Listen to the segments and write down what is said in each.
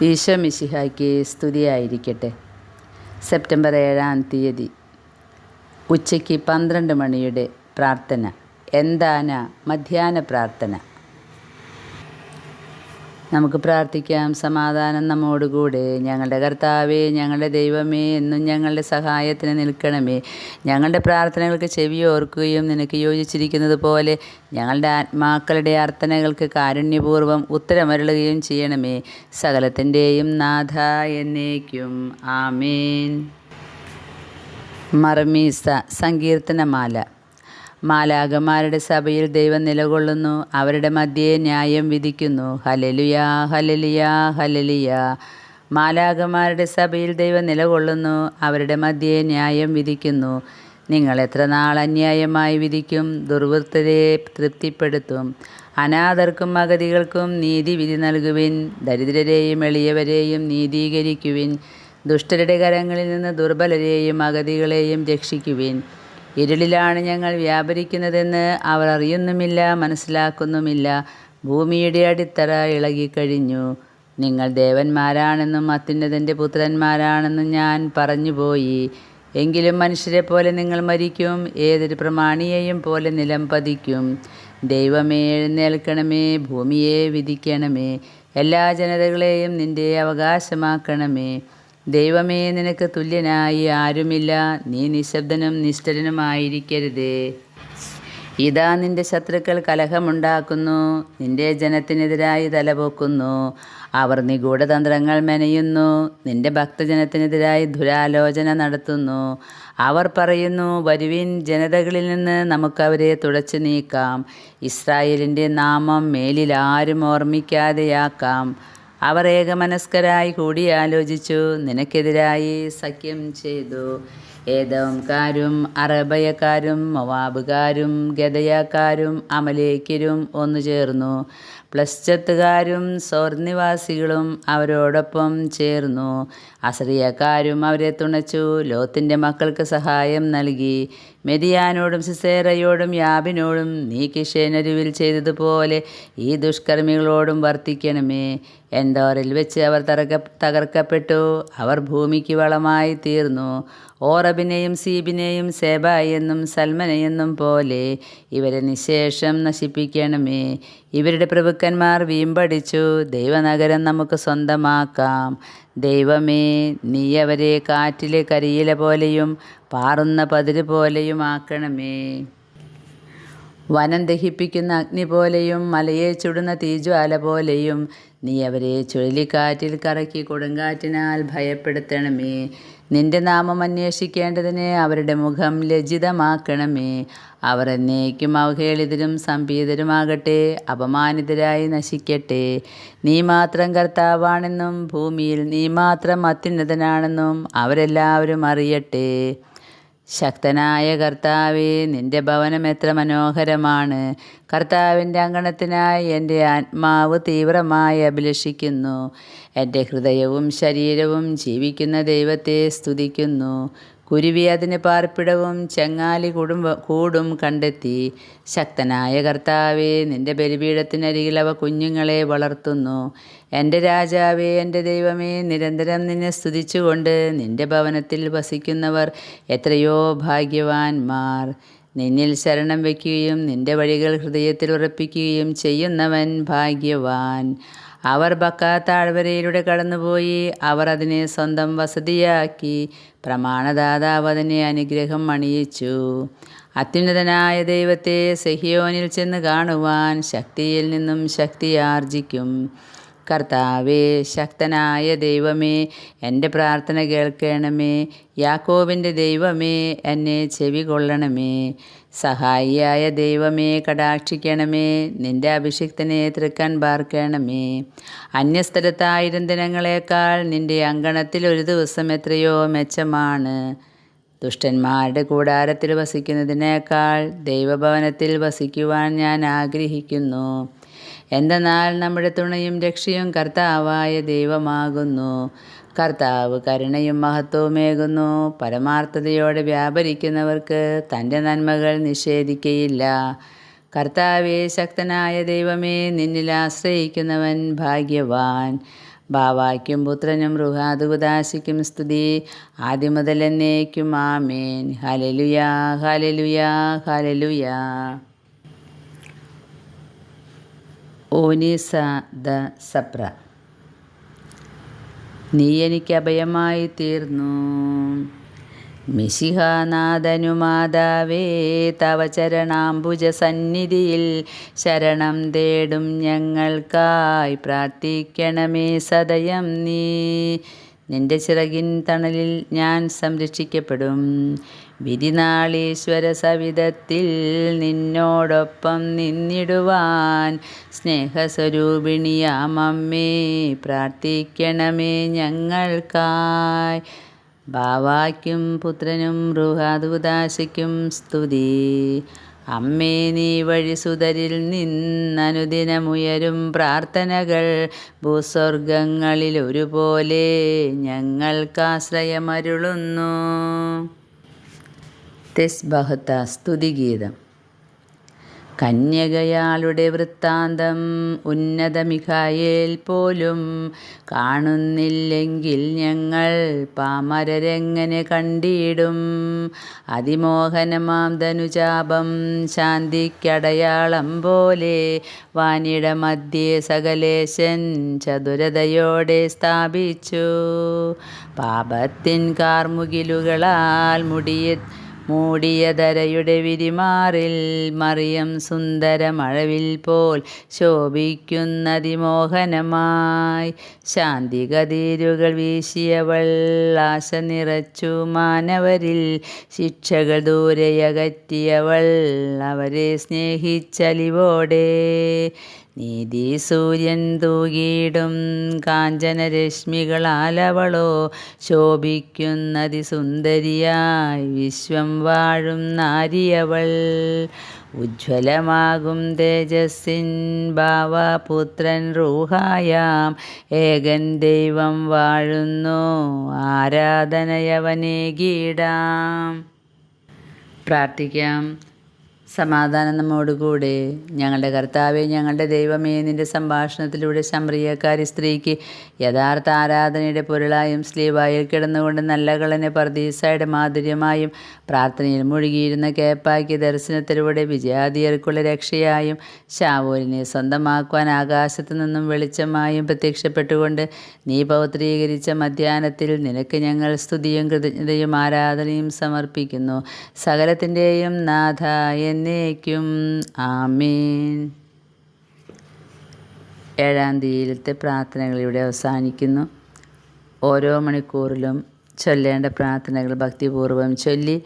ഈശോ മിശിഹായ്ക്ക് സ്തുതിയായിരിക്കട്ടെ. സെപ്റ്റംബർ ഏഴാം തീയതി ഉച്ചയ്ക്ക് പന്ത്രണ്ട് മണിയുടെ പ്രാർത്ഥന എന്താന മധ്യാഹ്ന പ്രാർത്ഥന? നമുക്ക് പ്രാർത്ഥിക്കാം. സമാധാനം നമ്മോടുകൂടെ. ഞങ്ങളുടെ കർത്താവേ ഞങ്ങളുടെ ദൈവമേ എന്നും ഞങ്ങളുടെ സഹായത്തിന് നിൽക്കണമേ. ഞങ്ങളുടെ പ്രാർത്ഥനകൾക്ക് ചെവി ഓർക്കുകയും നിനക്ക് യോജിച്ചിരിക്കുന്നത് പോലെ ഞങ്ങളുടെ ആത്മാക്കളുടെ അർത്ഥനകൾക്ക് കാരുണ്യപൂർവം ഉത്തരമരുളുകയും ചെയ്യണമേ. സകലത്തിന്റെയും നാഥ എന്നേക്കും. ആമേൻ. മർമീസ സങ്കീർത്തനമാല. മാലാകമാരുടെ സഭയിൽ ദൈവം നിലകൊള്ളുന്നു. അവരുടെ മധ്യേ ന്യായം വിധിക്കുന്നു. ഹലലുയാ ഹലലിയ ഹലലിയ മാലാകമാരുടെ സഭയിൽ ദൈവം നിലകൊള്ളുന്നു. അവരുടെ മധ്യേ ന്യായം വിധിക്കുന്നു. നിങ്ങൾ എത്ര നാൾ അന്യായമായി വിധിക്കും ദുർവൃത്തരെ തൃപ്തിപ്പെടുത്തും. അനാഥർക്കും അഗതികൾക്കും നീതി വിധി നൽകുവിൻ. ദരിദ്രരെയും എളിയവരെയും നീതീകരിക്കുവിൻ. ദുഷ്ടരുടെ കരങ്ങളിൽ നിന്ന് ദുർബലരെയും അഗതികളെയും രക്ഷിക്കുവിൻ. ഇരുളിലാണ് ഞങ്ങൾ വ്യാപരിക്കുന്നതെന്ന് അവർ അറിയുന്നുമില്ല മനസ്സിലാക്കുന്നുമില്ല. ഭൂമിയുടെ അടിത്തറ ഇളകിക്കഴിഞ്ഞു. നിങ്ങൾ ദേവന്മാരാണെന്നും അത്യുന്നതന്റെ പുത്രന്മാരാണെന്നും ഞാൻ പറഞ്ഞുപോയി. എങ്കിലും മനുഷ്യരെ പോലെ നിങ്ങൾ മരിക്കും ഏതൊരു പ്രമാണിയെയും പോലെ നിലം പതിക്കും. ദൈവമേ എഴുന്നേൽക്കണമേ ഭൂമിയെ വിധിക്കണമേ എല്ലാ ജനതകളെയും നിന്റെ അവകാശമാക്കണമേ. ദൈവമേ നിനക്ക് തുല്യനായി ആരുമില്ല. നീ നിശബ്ദനും നിഷ്ഠരനുമായിരിക്കരുതേ ഇതാ നിന്റെ ശത്രുക്കൾ കലഹമുണ്ടാക്കുന്നു. നിന്റെ ജനത്തിനെതിരായി തലപൊക്കുന്നു. അവർ നിഗൂഢതന്ത്രങ്ങൾ മെനയുന്നു. നിന്റെ ഭക്തജനത്തിനെതിരായി ദുരാലോചന നടത്തുന്നു. അവർ പറയുന്നു വരുവിൻ ജനതകളിൽ നിന്ന് നമുക്കവരെ തുടച്ചു നീക്കാം. ഇസ്രായേലിന്റെ നാമം മേലിൽ ആരും ഓർമ്മിക്കാതെയാക്കാം. അവർ ഏകമനസ്കരായി കൂടിയാലോചിച്ചു. നിനക്കെതിരായി സഖ്യം ചെയ്തു. ഏതോംകാരും അറബയക്കാരും മൊവാബുകാരും ഗതയാക്കാരും അമലേക്കരും ഒന്നു ചേർന്നു. പ്ലസ്ചത്തുകാരും സ്വർണിവാസികളും അവരോടൊപ്പം ചേർന്നു. അസറിയക്കാരും അവരെ തുണച്ചു. ലോത്തിന്റെ മക്കൾക്ക് സഹായം നൽകി. മെതിയാനോടും സിസേറയോടും യാബിനോടും നീ കിഷേനരുവിൽ ചെയ്തതുപോലെ ഈ ദുഷ്കർമ്മികളോടും വർത്തിക്കണമേ. എന്തോറിൽ വെച്ച് അവർ തറക്ക തകർക്കപ്പെട്ടു. അവർ ഭൂമിക്ക് വളമായി തീർന്നു. ഓറബിനെയും സീബിനെയും സേബായെന്നും സൽമനെയെന്നും പോലെ ഇവരെ നിശേഷം നശിപ്പിക്കണമേ. ഇവരുടെ പ്രഭുക്കന്മാർ വീമ്പടിച്ചു. ദൈവനഗരം നമുക്ക് സ്വന്തമാക്കാം. ദൈവമേ നീ അവരെ കാറ്റിലെ കരിയില പോലെയും പാറുന്ന പതിര് പോലെയും ആക്കണമേ. വനം ദഹിപ്പിക്കുന്ന അഗ്നി പോലെയും മലയെ ചുടുന്ന തീജ്വാല പോലെയും നീ അവരെ ചുഴലിക്കാറ്റിൽ കറക്കി കൊടുങ്കാറ്റിനാൽ ഭയപ്പെടുത്തണമേ. നിന്റെ നാമം അന്വേഷിക്കേണ്ടതിന് അവരുടെ മുഖം ലജ്ജിതമാക്കണമേ. അവർ എന്നേക്കും അവഹേളിതരും സംപീതരുമാകട്ടെ അപമാനിതരായി നശിക്കട്ടെ. നീ മാത്രം കർത്താവാണെന്നും ഭൂമിയിൽ നീ മാത്രം അത്യുന്നതനാണെന്നും അവരെല്ലാവരും അറിയട്ടെ. ശക്തനായ കർത്താവേ നിന്റെ ഭവനം എത്ര മനോഹരമാണ്. കർത്താവിന്റെ അങ്കണത്തിനായി എന്റെ ആത്മാവ് തീവ്രമായി അഭിലഷിക്കുന്നു. എന്റെ ഹൃദയവും ശരീരവും ജീവിക്കുന്ന ദൈവത്തെ സ്തുതിക്കുന്നു. കുരുവി അതിന് പാർപ്പിടവും ചങ്ങാലി കുടുംബ കൂടും കണ്ടെത്തി. ശക്തനായ കർത്താവെ നിന്റെ ബലിപീഠത്തിനരികിൽ അവ കുഞ്ഞുങ്ങളെ വളർത്തുന്നു. എന്റെ രാജാവേ എന്റെ ദൈവമേ നിരന്തരം നിന്നെ സ്തുതിച്ചുകൊണ്ട് നിന്റെ ഭവനത്തിൽ വസിക്കുന്നവർ എത്രയോ ഭാഗ്യവാൻമാർ നിന്നിൽ ശരണം വയ്ക്കുകയും നിന്റെ വഴികൾ ഹൃദയത്തിൽ ഉറപ്പിക്കുകയും ചെയ്യുന്നവൻ ഭാഗ്യവാൻ. അവർ ബക്ക താഴ്വരയിലൂടെ കടന്നുപോയി. അവർ അതിനെ സ്വന്തം വസതിയാക്കി. പ്രമാണദാതാവ് അതിനെ അനുഗ്രഹം അണിയിച്ചു. അത്യുന്നതനായ ദൈവത്തെ സെഹിയോനിൽ ചെന്ന് കാണുവാൻ ശക്തിയിൽ നിന്നും ശക്തി ആർജിക്കും. കർത്താവേ ശക്തനായ ദൈവമേ എന്റെ പ്രാർത്ഥന കേൾക്കണമേ. യാക്കോബിന്റെ ദൈവമേ എന്നെ ചെവി കൊള്ളണമേ സഹായിയായ ദൈവമേ കടാക്ഷിക്കണമേ. നിന്റെ അഭിഷിക്തനെ തൃക്കാൻ പാർക്കണമേ. അന്യസ്ഥലത്തായിരം ദിനങ്ങളെക്കാൾ നിന്റെ അങ്കണത്തിൽ ഒരു ദിവസം എത്രയോ മെച്ചമാണ്. ദുഷ്ടന്മാരുടെ കൂടാരത്തിൽ വസിക്കുന്നതിനേക്കാൾ ദൈവഭവനത്തിൽ വസിക്കുവാൻ ഞാൻ ആഗ്രഹിക്കുന്നു. എന്തെന്നാൽ നമ്മുടെ തുണയും രക്ഷയും കർത്താവായ ദൈവമാകുന്നു. കർത്താവ് കരുണയും മഹത്വവുമേകുന്നു. പരമാർത്ഥതയോടെ വ്യാപരിക്കുന്നവർക്ക് തന്റെ നന്മകൾ നിഷേധിക്കയില്ല. കർത്താവെ ശക്തനായ ദൈവമേ നിന്നിൽ ആശ്രയിക്കുന്നവൻ ഭാഗ്യവാൻ. ബാവായ്ക്കും പുത്രനും റുഹാദുദാശിക്കും സ്തുതി. ആദ്യം മുതൽ എന്നേക്കും ആമേൻ. ഹലലുയാ ഹലലുയാ ഹലലുയാ ഓനീസ ദ സപ്ര. നീ എനിക്ക് അഭയമായി തീർന്നു. മിശിഹാനാഥനു മാതാവേ തവ ചരണാംബുജ സന്നിധിയിൽ ശരണം തേടും ഞങ്ങൾക്കായി പ്രാർത്ഥിക്കണമേ സദയം നീ. നിന്റെ ചിറകിൻ തണലിൽ ഞാൻ സംരക്ഷിക്കപ്പെടും. വിധിനാളീശ്വര സവിധത്തിൽ നിന്നോടൊപ്പം നിന്നിടുവാൻ സ്നേഹസ്വരൂപിണിയാമമ്മേ പ്രാർത്ഥിക്കണമേ ഞങ്ങൾക്കായി. ബാവായ്ക്കും പുത്രനും റുഹാദുദാശയ്ക്കും സ്തുതി. അമ്മേ നീ വഴി സുതരിൽ നിന്നനുദിനമുയരും പ്രാർത്ഥനകൾ. ഭൂസ്വർഗങ്ങളിൽ ഒരുപോലെ ഞങ്ങൾക്കാശ്രയമരുളുന്നു. തെസ്ബഹത്ത സ്തുതിഗീതം. കന്യകയാളുടെ വൃത്താന്തം ഉന്നത മിഖായേൽ പോലും കാണുന്നില്ലെങ്കിൽ ഞങ്ങൾ പാമരരെങ്ങനെ കണ്ടിടും? അതിമോഹനമാം ധനുചാപം ശാന്തിക്കടയാളം പോലെ വാനിട മധ്യേ സകലേശൻ ചതുരതയോടെ സ്ഥാപിച്ചു. പാപത്തിൻ കാർമുകിലുകളാൽ മുടിയ മൂടിയ ധരയുടെ വിരിമാറിൽ മറിയം സുന്ദര മഴവിൽ പോൽ ശോഭിക്കുന്നതിമോഹനമായി. ശാന്തി കതിരുകൾ വീശിയവൾ ആശ നിറച്ചു മാനവരിൽ ശിക്ഷകൾ ദൂരെയകറ്റിയവൾ അവരെ സ്നേഹിച്ചലിവോടെ. നീതി സൂര്യൻ തൂകിയിടും കാഞ്ചനരശ്മികളാലവളോ ശോഭിക്കുന്നതി സുന്ദരിയായി വിശ്വം വാഴും നാരിയവൾ. ഉജ്ജ്വലമാകും തേജസ്സിൻ ഭാവപുത്രൻ റൂഹായാം. ഏകൻ ദൈവം വാഴുന്നു ആരാധനയവനെ ഗീടാം. പ്രാർത്ഥിക്കാം. സമാധാനം നമ്മോടുകൂടെ. ഞങ്ങളുടെ കർത്താവെ ഞങ്ങളുടെ ദൈവമേ നിന്റെ സംഭാഷണത്തിലൂടെ ശമ്പ്രിയക്കാരി സ്ത്രീക്ക് യഥാർത്ഥ ആരാധനയുടെ പൊരുളായും സ്ലീവായിൽ കിടന്നുകൊണ്ട് നല്ല കളനെ പർദീസയുടെ മാധുര്യമായും പ്രാർത്ഥനയിൽ മുഴുകിയിരുന്ന കേപ്പാക്കി ദർശനത്തിലൂടെ വിജയാദിയർക്കുള്ള രക്ഷയായും ഷാവൂലിനെ സ്വന്തമാക്കുവാൻ ആകാശത്തു നിന്നും വെളിച്ചമായും പ്രത്യക്ഷപ്പെട്ടുകൊണ്ട് നീ പൗത്രീകരിച്ച മധ്യാനത്തിൽ നിനക്ക് ഞങ്ങൾ സ്തുതിയും കൃതജ്ഞതയും ആരാധനയും സമർപ്പിക്കുന്നു. സകലത്തിന്റെയും നാഥ എന്നേക്കും. ആമീൻ. ഏഴാം തീയതിയിലത്തെ പ്രാർത്ഥനകൾ ഇവിടെ അവസാനിക്കുന്നു. ഓരോ മണിക്കൂറിലും ചൊല്ലേണ്ട പ്രാർത്ഥനകൾ ഭക്തിപൂർവം ചൊല്ലി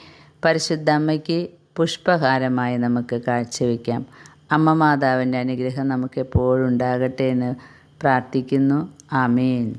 പരിശുദ്ധ അമ്മയ്ക്ക് പുഷ്പഹാരമായി നമുക്ക് കാഴ്ചവെക്കാം. അമ്മ മാതാവിന്റെ അനുഗ്രഹം നമുക്ക് ഉണ്ടാകട്ടെ എന്ന് പ്രാർത്ഥിക്കുന്നു. ആമേൻ.